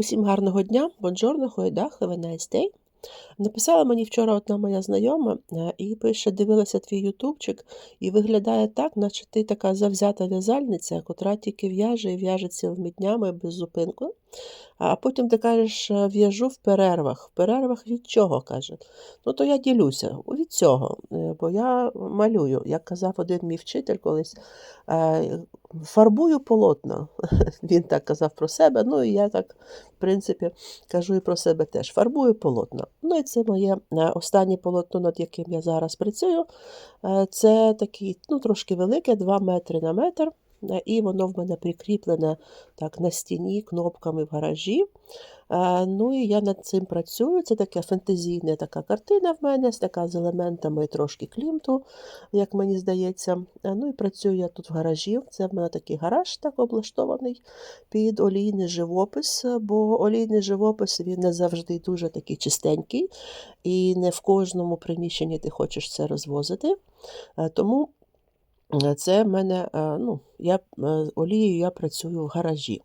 Усім гарного дня, бонжорно, have a nice day. Написала мені вчора одна моя знайома е, і пише: дивилася твій ютубчик, і виглядає так, наче ти така завзята в'язальниця, котра тільки в'яже і в'яже цілими днями без зупинку. А потім ти кажеш, е, в'яжу в перервах. В перервах від чого? каже. Ну, то я ділюся від цього, е, бо я малюю, як казав один мій вчитель колись, фарбую полотна. Він так казав про себе. Ну і я так, в принципі, кажу і про себе теж. Фарбую полотна. Ну і це моє е, останнє полотно, над яким я зараз працюю. Е, Це такий, ну, трошки велике, 2 метри на метр. Е, І воно в мене прикріплене так на стіні кнопками в гаражі. Е, Ну і я над цим працюю. Це така фантазійна така картина в мене, така з елементами трошки клімту, як мені здається. Е, Ну і працюю я тут в гаражі. Це в мене такий гараж так облаштований під олійний живопис, бо олійний живопис він не завжди дуже такий чистенький, і не в кожному приміщенні ти хочеш це розвозити. Тому це в мене, е, ну, я е, олією я працюю в гаражі.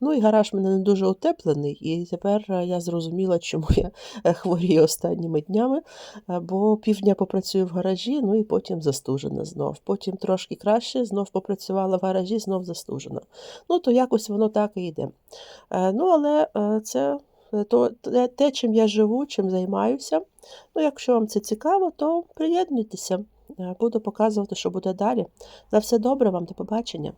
Ну і гараж в мене не дуже утеплений, і тепер е, я зрозуміла, чому я е, хворію останніми днями, е, бо півдня попрацюю в гаражі, ну і потім застужена знов. Потім трошки краще, знов попрацювала в гаражі, знов застужена. Ну, то якось воно так і йде. Е, Ну, але е, це е, то, те, чим я живу, чим займаюся. Ну, якщо вам це цікаво, то приєднуйтеся. Е, Буду показувати, що буде далі. На все добре вам, до побачення.